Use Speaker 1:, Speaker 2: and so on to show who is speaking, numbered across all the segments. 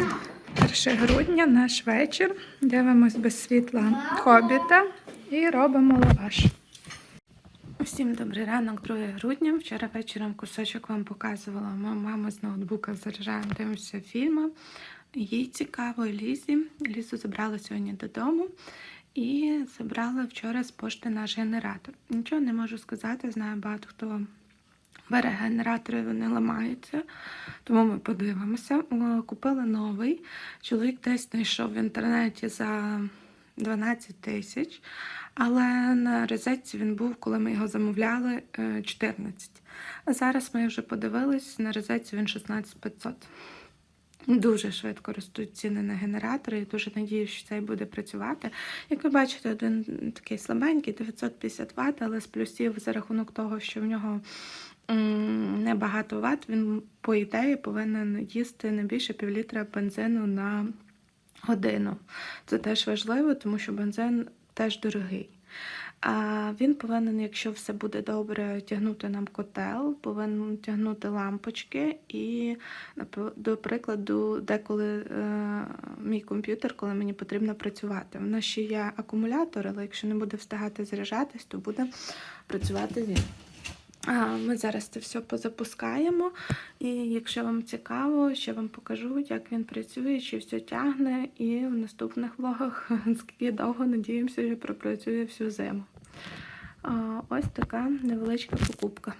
Speaker 1: 1 грудня, наш вечір. Дивимось без світла хобіта і робимо лаваш. Усім добрий ранок, 2 грудня. Вчора вечором кусочок вам показувала. Ма- Мама з ноутбука заряджає, дивимося фільми. Їй цікаво, Лізі. Лізу забрала сьогодні додому і забрала вчора з пошти наш генератор. Нічого не можу сказати, знаю багато хто бере вони ламаються. Тому ми подивимося. Купили новий. Чоловік десь знайшов в інтернеті за 12 тисяч, але на розетці він був, коли ми його замовляли, е, 14. А зараз ми вже подивились, на розетці він 16 500. Дуже швидко ростуть ціни на генератори. Я дуже надіюся, що цей буде працювати. Як ви бачите, один такий слабенький, 950 Вт, але з плюсів за рахунок того, що в нього небагато ват, він, по ідеї, повинен їсти не більше півлітра бензину на годину. Це теж важливо, тому що бензин теж дорогий. А він повинен, якщо все буде добре, тягнути нам котел, повинен тягнути лампочки і, до прикладу, деколи е, мій комп'ютер, коли мені потрібно працювати. У нас ще є акумулятор, але якщо не буде встигати заряджатись, то буде працювати він. Ми зараз це все позапускаємо, і якщо вам цікаво, ще вам покажу, як він працює, чи все тягне, і в наступних влогах, скільки довго надіємося, що пропрацює всю зиму. Ось така невеличка покупка.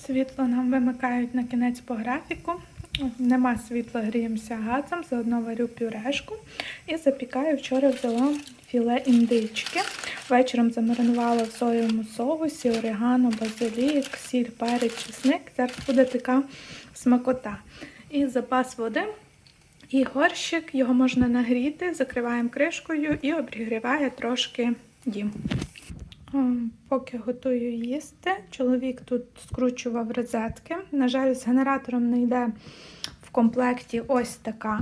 Speaker 1: Світло нам вимикають на кінець по графіку. Нема світла, гріємося газом, заодно варю пюрешку і запікаю. Вчора взяла філе індички. Вечором замаринувала в соєвому соусі, орегано, базилік, сіль, перець, чесник. Зараз буде така смакота. І запас води, і горщик, його можна нагріти, закриваємо кришкою і обігріває трошки дім. Поки готую їсти, чоловік тут скручував розетки. На жаль, з генератором не йде в комплекті ось така.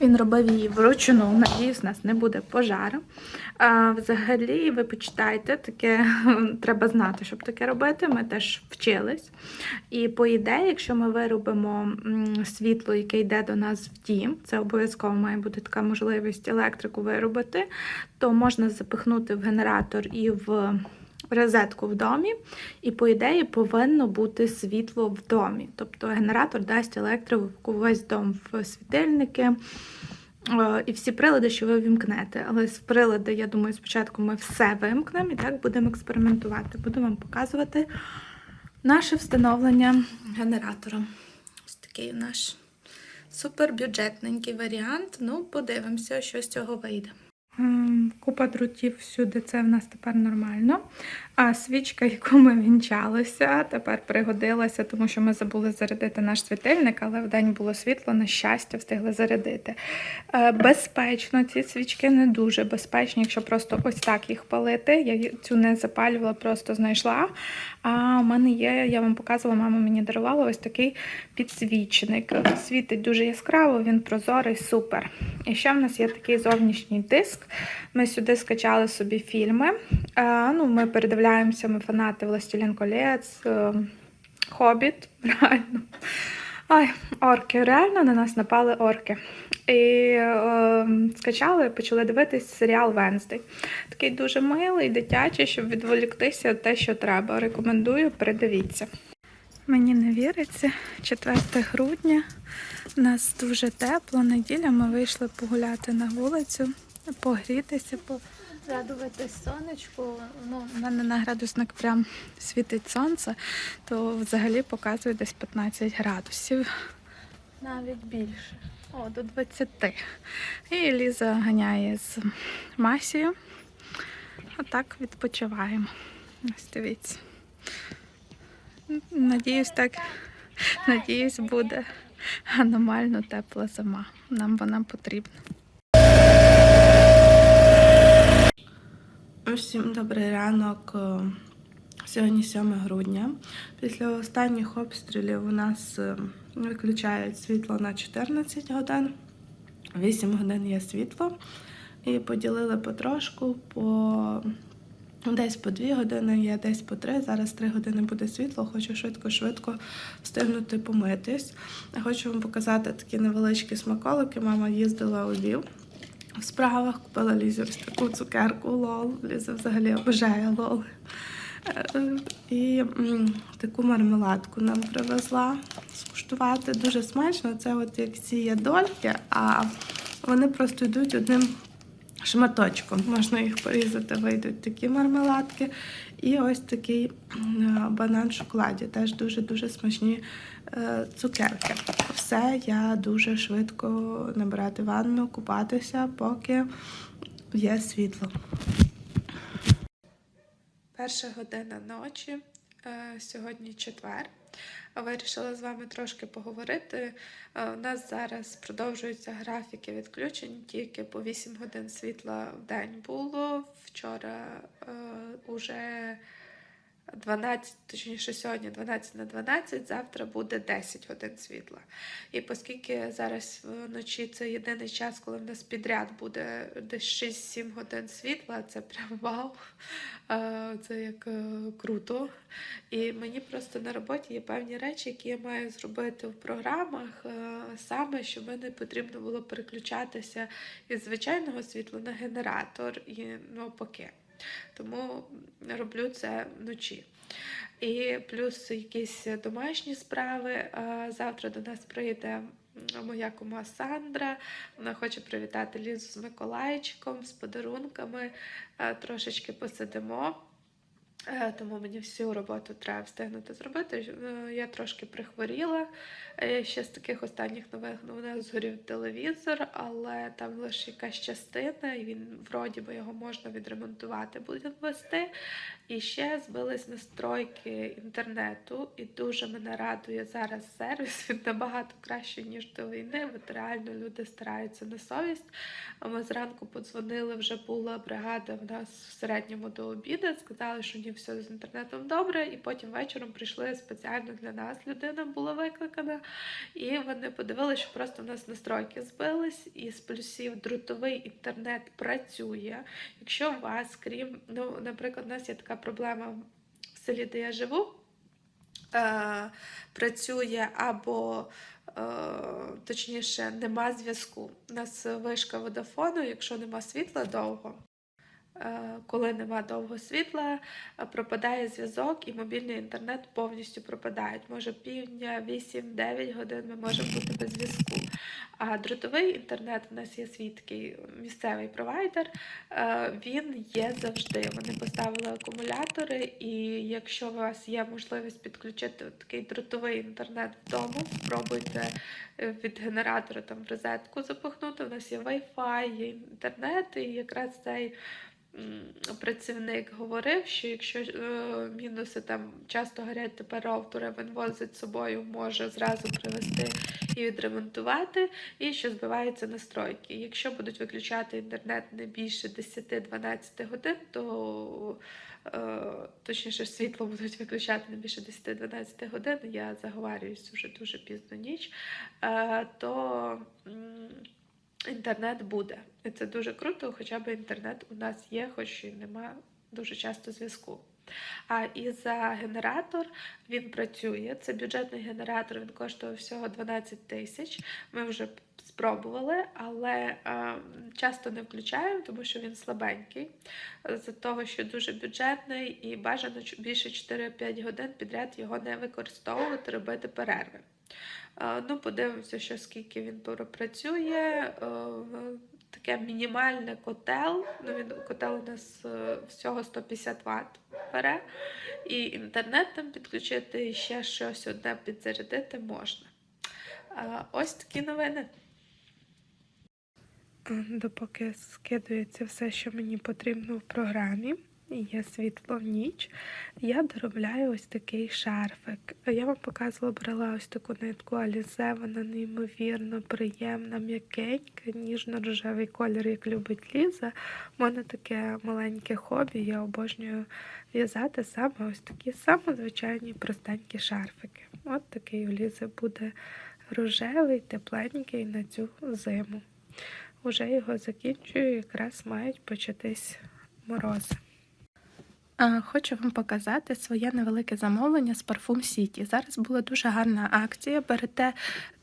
Speaker 1: Він робив її вручну, надіюсь, у нас не буде пожару. А, взагалі, ви почитайте, таке треба знати, щоб таке робити. Ми теж вчились. І по ідеї, якщо ми виробимо світло, яке йде до нас в дім, це обов'язково має бути така можливість електрику виробити, то можна запихнути в генератор і в розетку в домі, і по ідеї повинно бути світло в домі. Тобто генератор дасть електрику весь дом в світильники. е, І всі прилади, що ви вімкнете. Але з прилади, я думаю, спочатку ми все вимкнемо і так будемо експериментувати. Буду вам показувати наше встановлення генератора. Ось такий наш супербюджетненький варіант. Ну, подивимося, що з цього вийде. Ем, Купа друтів всюди, це в нас тепер нормально. А свічка, яку ми вінчалися, тепер пригодилася, тому що ми забули зарядити наш світильник, але вдень було світло, на щастя, встигли зарядити. Е, Безпечно, ці свічки не дуже безпечні, якщо просто ось так їх палити. Я цю не запалювала, просто знайшла. А у мене є, я вам показувала, мама мені дарувала ось такий підсвічник. Світить дуже яскраво, він прозорий, супер. І ще в нас є такий зовнішній диск. Ми сюди скачали собі фільми. Е, ну, ми передивляємося, ми фанати Властелін колець, е, Хобіт, реально. Ой, орки, реально на нас напали орки. І е, скачали, почали дивитись серіал Венздей. Такий дуже милий, дитячий, щоб відволіктися те, що треба. Рекомендую, передивіться. Мені не віриться, 4 грудня. У нас дуже тепло. Неділя ми вийшли погуляти на вулицю, погрітися, порадувати сонечку. Ну, у мене на градусник прям світить сонце, то взагалі показує десь 15 градусів. Навіть більше. О, до 20. І Ліза ганяє з Масією. Отак відпочиваємо. Ось дивіться. Надіюсь, так. Надіюсь, буде аномально тепла зима. Нам вона потрібна. Усім добрий ранок. Е, Сьогодні 7 грудня. Після останніх обстрілів у нас е, виключають світло на 14 годин. 8 годин є світло. І поділили потрошку по
Speaker 2: Десь по дві години є, десь по три. Зараз три години буде світло. Хочу швидко-швидко встигнути помитись. Хочу вам показати такі невеличкі смаколики. Мама їздила у Львів в справах, купила Лізі таку цукерку лол. Ліза взагалі обожає лол. Е, І таку мармеладку нам привезла скуштувати. Дуже смачно. Це от як ці є дольки, а вони просто йдуть одним шматочком. Можна їх порізати, вийдуть такі мармеладки. І ось такий банан в шоколаді. Теж дуже-дуже смачні цукерки. Все, я дуже швидко набирати ванну, купатися, поки є світло. Перша година ночі, е, сьогодні четвер. Вирішила з вами трошки поговорити. Е, У нас зараз продовжуються графіки відключень, тільки по 8 годин світла в день було. Вчора е, уже 12, точніше сьогодні 12 на 12, завтра буде 10 годин світла. І оскільки зараз вночі це єдиний час, коли в нас підряд буде десь 6-7 годин світла, це прям вау. Це як е, круто. І мені просто на роботі є певні речі, які я маю зробити в програмах, е, саме щоб не потрібно було переключатися із звичайного світла на генератор і навпаки. Тому роблю це вночі. І плюс якісь домашні справи. Завтра до нас прийде моя кума Сандра. Вона хоче привітати Лізу з Миколайчиком, з подарунками. Трошечки посидимо. Е, Тому мені всю роботу треба встигнути зробити. Е, Я трошки прихворіла. Е, Ще з таких останніх нових новин згорів телевізор, але там лише якась частина, і він вроді би його можна відремонтувати, буде вести. І ще збились настройки інтернету, і дуже мене радує зараз сервіс. Він набагато кращий, ніж до війни. От реально люди стараються на совість. Ми зранку подзвонили, вже була бригада в нас в середньому до обіду. Сказали, що ні, все з інтернетом добре. І потім вечором прийшли спеціально для нас. Людина була викликана, і вони подивилися, що просто в нас настройки збились, і з плюсів друтовий інтернет працює. Якщо у вас, крім, ну, наприклад, у нас є така проблема в селі, де я живу. Е, працює або е, точніше нема зв'язку. У нас вишка водофону, якщо нема світла довго. Е, Коли нема довго світла, е, пропадає зв'язок і мобільний інтернет повністю пропадають. Може півдня, 8-9 годин ми можемо бути без зв'язку. А дротовий інтернет у нас є свій місцевий провайдер. е, Він є завжди. Вони поставили акумулятори, і якщо у вас є можливість підключити такий дротовий інтернет вдома, спробуйте від генератора там в розетку запихнути. У нас є Wi-Fi, є інтернет, і якраз цей працівник говорив, що якщо е, мінуси там часто горять тепер роутери, він возить з собою, може зразу привезти і відремонтувати, і що збиваються настройки. Якщо будуть виключати інтернет не більше 10-12 годин, то е, точніше світло будуть виключати не більше 10-12 годин, я заговарююсь вже дуже пізно ніч, е, то інтернет буде. І це дуже круто, хоча б інтернет у нас є, хоч і нема дуже часто зв'язку. А і за генератор він працює. Це бюджетний генератор, він коштує всього 12 тисяч. Ми вже спробували, але е, часто не включаємо, тому що він слабенький. З того, що дуже бюджетний і бажано більше 4-5 годин підряд його не використовувати, робити перерви. Ну, подивимося, що скільки він пропрацює. Е, Таке мінімальне котел. Ну, він котел у нас е, всього 150 Вт бере. І інтернет там підключити, і ще щось одне підзарядити можна. Е, Ось такі новини. Допоки скидується все, що мені потрібно в програмі, є світло в ніч, я доробляю ось такий шарфик. Я вам показувала, брала ось таку нитку Алізе, вона неймовірно приємна, м'якенька, ніжно-рожевий колір, як любить Ліза. У мене таке маленьке хобі, я обожнюю в'язати саме ось такі саме звичайні простенькі шарфики. От такий у Лізи буде рожевий, тепленький на цю зиму. Уже його закінчую, якраз мають початись морози. Хочу вам показати своє невелике замовлення з Парфум Сіті. Зараз була дуже гарна акція. Берете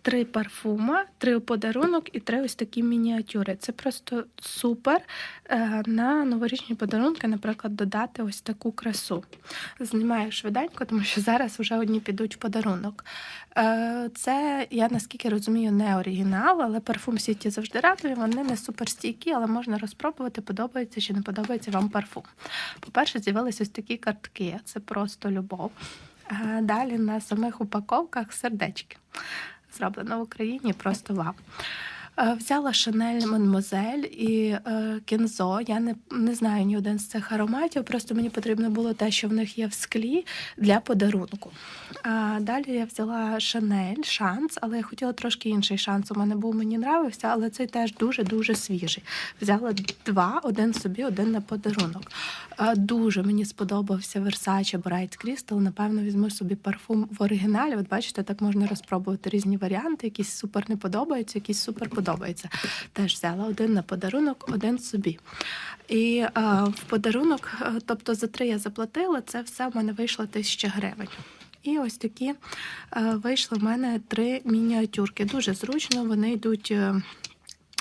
Speaker 2: три парфума, три подарунок і три ось такі мініатюри. Це просто супер е, на новорічні подарунки, наприклад, додати ось таку красу. Знімаю швиденько, тому що зараз вже одні підуть в подарунок. Е, Це, я наскільки розумію, не оригінал, але парфум Сіті завжди радує. Вони не суперстійкі, але можна розпробувати, подобається чи не подобається вам парфум. По-перше, з'явилися ось такі картки, це просто любов. Далі на самих упаковках сердечки. Зроблено в Україні, просто вау. Е, Взяла Шанель Мадмозель і е, Кензо. Я не, не знаю ні один з цих ароматів, просто мені потрібно було те, що в них є в склі для подарунку. А далі я взяла Шанель шанс, але я хотіла трошки інший шанс. У мене був мені нравився, але цей теж дуже-дуже свіжий. Взяла два, один собі, один на подарунок. Е, Дуже мені сподобався Versace Bright Crystal. Напевно, візьму собі парфум в оригіналі. От бачите, так можна розпробувати різні варіанти. Якісь супер не подобаються, якісь супер подобаються. Теж взяла один на подарунок, один собі. І е, в подарунок, е, тобто за три я заплатила, це все в мене вийшло тисяча гривень. І ось такі е, вийшли в мене три мініатюрки. Дуже зручно, вони йдуть. е,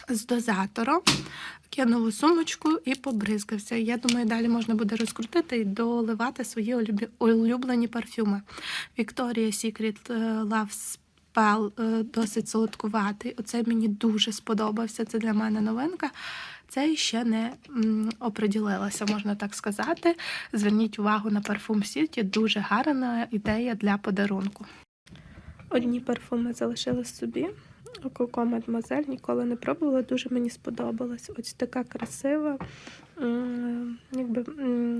Speaker 2: з дозатором, кинув у сумочку і побризкався. Я думаю, далі можна буде розкрутити і доливати свої улюблені парфюми. Victoria's Secret Love Spell е, досить солодкуватий. Оце мені дуже сподобався. Це для мене новинка. Це ще не оприділилася, можна так сказати. Зверніть увагу на парфум Сіті. Дуже гарна ідея для подарунку. Одні парфуми залишили собі. Коко Мадмозель ніколи не пробувала, дуже мені сподобалось. Ось така красива якби,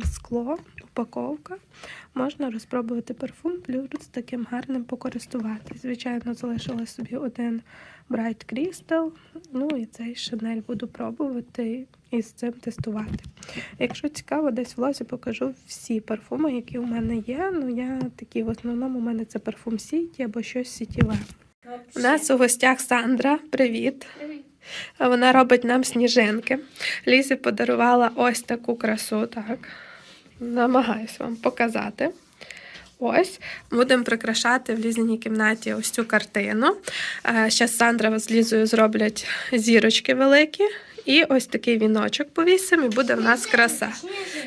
Speaker 2: скло, упаковка. Можна розпробувати парфум, плюс таким гарним покористуватись. Звичайно, залишила собі один Bright Crystal, ну і цей Chanel буду пробувати і з цим тестувати. Якщо цікаво, десь в лозі покажу всі парфуми, які у мене є. Ну, я такі в основному у мене це парфум Сіті або щось сітіве. У нас у гостях Сандра. Привіт. Вона робить нам сніжинки. Лізі подарувала ось таку красу. Так. Намагаюсь вам показати. Ось, будемо прикрашати в лізній кімнаті ось цю картину. Ще Сандра з Лізою зроблять зірочки великі. І ось такий віночок повісимо, і буде в нас краса.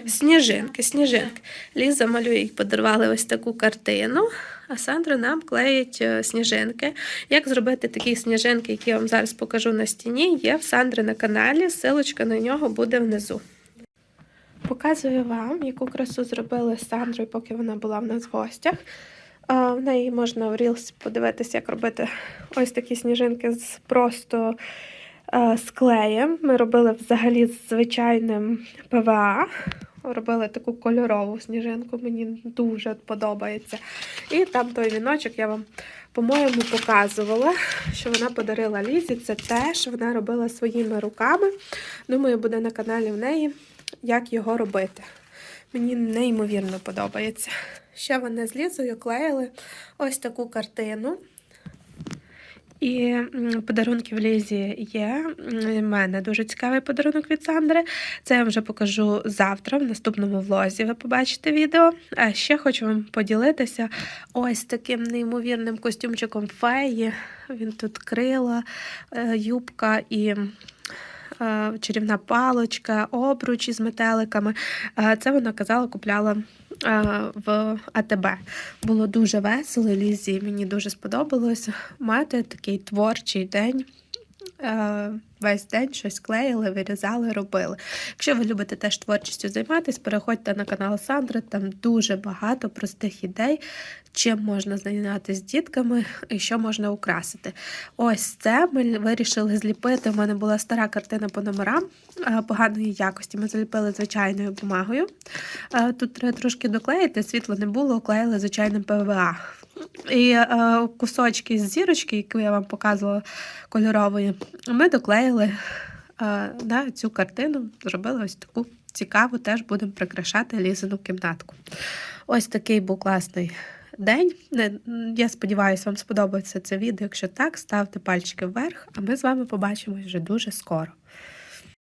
Speaker 2: Сніжинки, сніжинки. Ліза малює, їй подарували ось таку картину, а Сандра нам клеїть е, сніжинки. Як зробити такі сніжинки, які я вам зараз покажу на стіні, є в Сандри на каналі. Силочка на нього буде внизу. Показую вам, яку красу зробили з Сандрою, поки вона була в нас в гостях. В неї можна в Reels подивитися, як робити ось такі сніжинки з просто з клеєм. Ми робили взагалі з звичайним ПВА. Робили таку кольорову сніжинку, мені дуже подобається. І там той віночок я вам, по-моєму, показувала, що вона подарила Лізі. Це теж вона робила своїми руками. Думаю, буде на каналі в неї, як його робити. Мені неймовірно подобається. Ще вони з Лізою клеїли ось таку картину. І подарунки в Лізі є. У мене дуже цікавий подарунок від Сандри. Це я вам вже покажу завтра, в наступному влозі. Ви побачите відео. А ще хочу вам поділитися ось таким неймовірним костюмчиком феї. Він тут крила, е, юбка і. е, Чарівна палочка, обруч із метеликами. Е, Це вона казала, купляла в АТБ. Було дуже весело, Лізі мені дуже сподобалось мати такий творчий день. Е, Весь день щось клеїли, вирізали, робили. Якщо ви любите теж творчістю займатися, переходьте на канал Сандри, там дуже багато простих ідей, чим можна зайнятися з дітками і що можна украсити. Ось це ми вирішили зліпити. У мене була стара картина по номерам е, поганої якості. Ми заліпили звичайною бумагою. Е, Тут треба трошки доклеїти, світла не було, клеїли звичайним ПВА. І е, кусочки з зірочки, яку я вам показувала кольорової, ми доклеїли е, на цю картину, зробили ось таку цікаву, теж будемо прикрашати лізину кімнатку. Ось такий був класний день. Я сподіваюся, вам сподобається це відео. Якщо так, ставте пальчики вверх, а ми з вами побачимось вже дуже скоро.